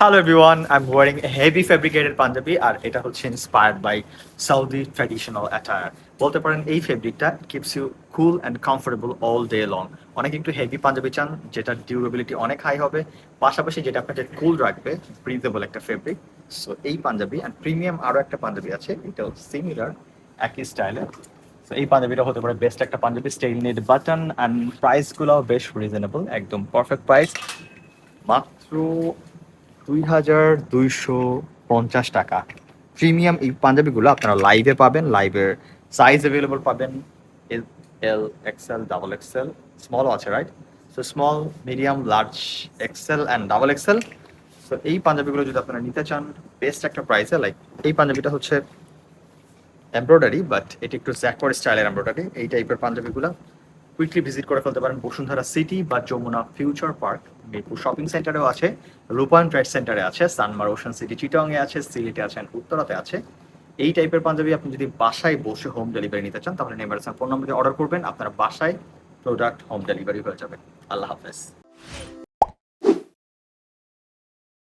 Hello everyone I am wearing heavy fabricated Panjabi আর এটা হচ্ছে inspired by Saudi traditional attire বলতে পারেন, এই ফেব্রিকটা keeps you cool and comfortable all day long অনেকে একটু হেভি পাঞ্জাবি চান যেটা ডিউরেবিলিটি অনেক হাই হবে। পাশাপাশি যেটা আপনাকে কুল রাখবে ব্রিদেবল একটা ফেব্রিক সো এই পাঞ্জাবি অ্যান্ড প্রিমিয়াম আরও একটা পাঞ্জাবি আছে। এটাও সিমিলার একই স্টাইলের সো এই পাঞ্জাবিটা হতে পারে বেস্ট একটা Panjabi style net button and প্রাইসগুলোও বেশ রিজনেবল একদম পারফেক্ট প্রাইস মাত্র দুই হাজার দুইশো পঞ্চাশ টাকা। প্রিমিয়াম এই পাঞ্জাবিগুলো আপনারা লাইভে পাবেন লাইভের সাইজ অ্যাভেলেবল পাবেন। L L XL double XL স্মলও আছে right so small medium large XL and double XL so এই পাঞ্জাবিগুলো যদি আপনারা নিতে চান বেস্ট একটা প্রাইসে লাইক এই পাঞ্জাবিটা হচ্ছে এমব্রয়ডারি বাট এটি একটু জ্যাকওয়ার স্টাইলের এমব্রয়ডারি এই টাইপের পাঞ্জাবিগুলো। কুইকলি ভিজিট করে ফেলতে পারেন বসুন্ধরা সিটি বা Jamuna Future Park. Mirpur shopping সেন্টারেও আছে, রূপায়ণ ট্রেড সেন্টারে আছে, সানমার ওশান সিটি চিটংয়ে আছে, সিলেটে আছেন উত্তরাতে আছে। এই টাইপের পাঞ্জাবি আপনি যদি বাসায় বসে হোম ডেলিভারি নিতে চান, তাহলে নেমার ফোন নম্বরে অর্ডার করবেন। আপনার বাসায় প্রোডাক্ট হোম ডেলিভারি হয়ে যাবে। আল্লাহ হাফেজ।